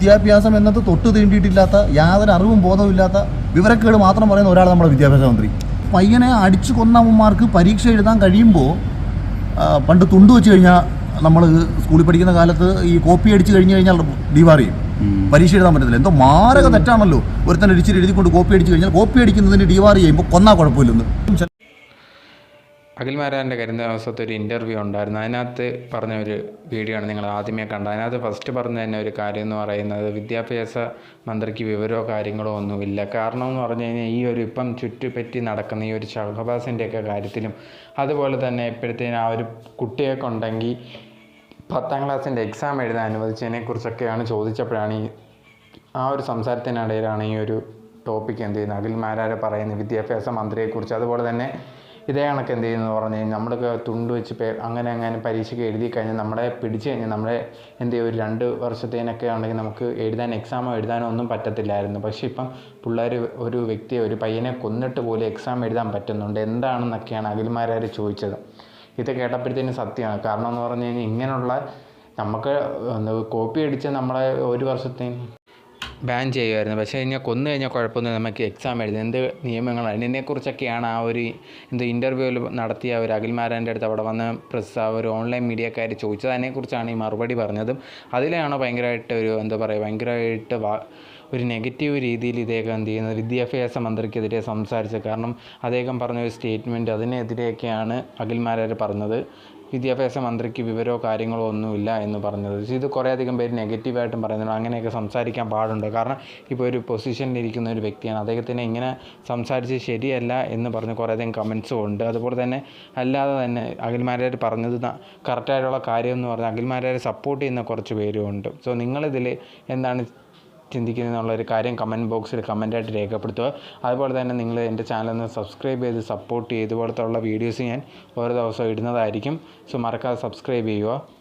വിദ്യാഭ്യാസം എന്നത് തൊട്ട് തീണ്ടിയിട്ടില്ലാത്ത യാതൊരു അറിവും ബോധവും ഇല്ലാത്ത വിവരക്കേട് മാത്രം പറയുന്ന ഒരാൾ നമ്മുടെ വിദ്യാഭ്യാസ മന്ത്രി. പയ്യനെ അടിച്ചു കൊന്നമ്മമാർക്ക് പരീക്ഷ എഴുതാൻ കഴിയുമ്പോൾ പണ്ട് തുണ്ട് വെച്ച് കഴിഞ്ഞാൽ നമ്മൾ സ്കൂളിൽ പഠിക്കുന്ന കാലത്ത് ഈ കോപ്പി അടിച്ച് കഴിഞ്ഞ് കഴിഞ്ഞാൽ ഡിവാർ ചെയ്യും. പരീക്ഷ എഴുതാൻ പറ്റത്തില്ല. എന്തോ മാരക തെറ്റാണല്ലോ ഒരുത്തൻ അടിച്ചിട്ട് എഴുതിക്കൊണ്ട് കോപ്പി അടിച്ച് കഴിഞ്ഞാൽ കോപ്പി അടിക്കുന്നതിന് ഡിവാർ ചെയ്യുമ്പോൾ കൊന്നാ കുഴപ്പമില്ലെന്ന്. അഖിൽമാരാന്റെ കരിന്ത ദിവസത്തെ ഒരു ഇന്റർവ്യൂ ഉണ്ടായിരുന്നു. അതിനകത്ത് പറഞ്ഞ ഒരു വീഡിയോ ആണ് നിങ്ങൾ ആദ്യമേ കണ്ടത്. അതിനകത്ത് ഫസ്റ്റ് പറഞ്ഞ തന്നെ ഒരു കാര്യം എന്ന് പറയുന്നത് വിദ്യാഭ്യാസ മന്ത്രിക്ക് വിവരമോ കാര്യങ്ങളോ ഒന്നുമില്ല. കാരണം എന്ന് പറഞ്ഞു കഴിഞ്ഞാൽ ഈ ഒരു ഇപ്പം ചുറ്റുപറ്റി നടക്കുന്ന ഈ ഒരു ഷഹബാസിന്റെയൊക്കെ കാര്യത്തിലും അതുപോലെ തന്നെ ഇപ്പോഴത്തേന് ആ ഒരു കുട്ടിയൊക്കെ ഉണ്ടെങ്കിൽ പത്താം ക്ലാസ്സിന്റെ എക്സാം എഴുതാൻ അനുവദിച്ചതിനെക്കുറിച്ചൊക്കെയാണ് ചോദിച്ചപ്പോഴാണ് ഈ ആ ഒരു സംസാരത്തിനിടയിലാണ് ഈ ഒരു ടോപ്പിക് എന്ത് ചെയ്യുന്നത്. അഖിൽ മാരാരെ പറയുന്നത് വിദ്യാഭ്യാസ മന്ത്രിയെക്കുറിച്ച് അതുപോലെ തന്നെ ഇതേ കണക്ക് എന്ത് ചെയ്യുന്നു പറഞ്ഞു കഴിഞ്ഞാൽ നമ്മളൊക്കെ തുണ്ട് വെച്ച് പേ അങ്ങനെ അങ്ങനെ പരീക്ഷയ്ക്ക് എഴുതി കഴിഞ്ഞാൽ നമ്മളെ പിടിച്ചു കഴിഞ്ഞാൽ നമ്മളെ എന്ത് ചെയ്യും? ഒരു രണ്ട് വർഷത്തേനൊക്കെ ആണെങ്കിൽ നമുക്ക് എഴുതാൻ എക്സാമോ എഴുതാനോ ഒന്നും പറ്റത്തില്ലായിരുന്നു. പക്ഷേ ഇപ്പം പിള്ളേർ ഒരു വ്യക്തിയെ ഒരു പയ്യനെ കൊന്നിട്ട് പോലും എക്സാം എഴുതാൻ പറ്റുന്നുണ്ട്. എന്താണെന്നൊക്കെയാണ് അഖിൽമാരാർ ചോദിച്ചത്. ഇത് കേട്ടപ്പോഴത്തേനും സത്യമാണ്. കാരണം എന്ന് പറഞ്ഞു കഴിഞ്ഞാൽ ഇങ്ങനെയുള്ള നമുക്ക് കോപ്പി അടിച്ച് നമ്മളെ ഒരു വർഷത്തേന് ബാൻ ചെയ്യുമായിരുന്നു. പക്ഷേ കഴിഞ്ഞാൽ കൊന്നു കഴിഞ്ഞാൽ കുഴപ്പമൊന്നും നമുക്ക് എക്സാം എഴുതി എന്ത് നിയമങ്ങളാണ് ഇതിനെക്കുറിച്ചൊക്കെയാണ് ആ ഒരു എന്ത് ഇന്റർവ്യൂവിൽ നടത്തിയ ഒരു അഖിൽമാരാന്റെ അടുത്ത് അവിടെ വന്ന പ്രസ് ആ ഒരു ഓൺലൈൻ മീഡിയക്കാർ ചോദിച്ചത്. അതിനെക്കുറിച്ചാണ് ഈ മറുപടി പറഞ്ഞതും. അതിലാണ് ഭയങ്കരമായിട്ട് ഒരു എന്താ പറയുക ഭയങ്കരമായിട്ട് വാ ഒരു നെഗറ്റീവ് രീതിയിൽ ഇദ്ദേഹം എന്ത് ചെയ്യുന്നത്? വിദ്യാഭ്യാസ മന്ത്രിക്കെതിരെ സംസാരിച്ചത്. കാരണം അദ്ദേഹം പറഞ്ഞ ഒരു സ്റ്റേറ്റ്മെന്റ് അതിനെതിരെയൊക്കെയാണ് അഖിൽമാരാർ പറഞ്ഞത്. വിദ്യാഭ്യാസ മന്ത്രിക്ക് വിവരമോ കാര്യങ്ങളോ ഒന്നുമില്ല എന്ന് പറഞ്ഞത്. ഇത് കുറേയധികം പേര് നെഗറ്റീവായിട്ടും പറയുന്നുണ്ട്. അങ്ങനെയൊക്കെ സംസാരിക്കാൻ പാടുണ്ട്. കാരണം ഇപ്പോൾ ഒരു പൊസിഷനിൽ ഇരിക്കുന്ന ഒരു വ്യക്തിയാണ്. അദ്ദേഹത്തിന് ഇങ്ങനെ സംസാരിച്ച് ശരിയല്ല എന്ന് പറഞ്ഞ് കുറേയധികം കമൻസും ഉണ്ട്. അതുപോലെ തന്നെ അല്ലാതെ തന്നെ അഖിൽമാരാർ പറഞ്ഞത് കറക്റ്റായിട്ടുള്ള കാര്യം എന്ന് പറഞ്ഞാൽ അഖിൽമാരാരെ സപ്പോർട്ട് ചെയ്യുന്ന കുറച്ച് പേരും ഉണ്ട്. സോ നിങ്ങളിതിൽ എന്താണ് ചിന്തിക്കുന്നത് എന്നുള്ളൊരു കാര്യം കമന്റ് ബോക്സിൽ കമന്റായിട്ട് രേഖപ്പെടുത്തുക. അതുപോലെ തന്നെ നിങ്ങൾ എന്റെ ചാനലൊന്ന് സബ്സ്ക്രൈബ് ചെയ്ത് സപ്പോർട്ട് ചെയ്ത് ഇതുപോലത്തെ ഉള്ള വീഡിയോസ് ഞാൻ ഓരോ ദിവസവും ഇടുന്നതായിരിക്കും. സോ മറക്കാതെ സബ്സ്ക്രൈബ് ചെയ്യുക.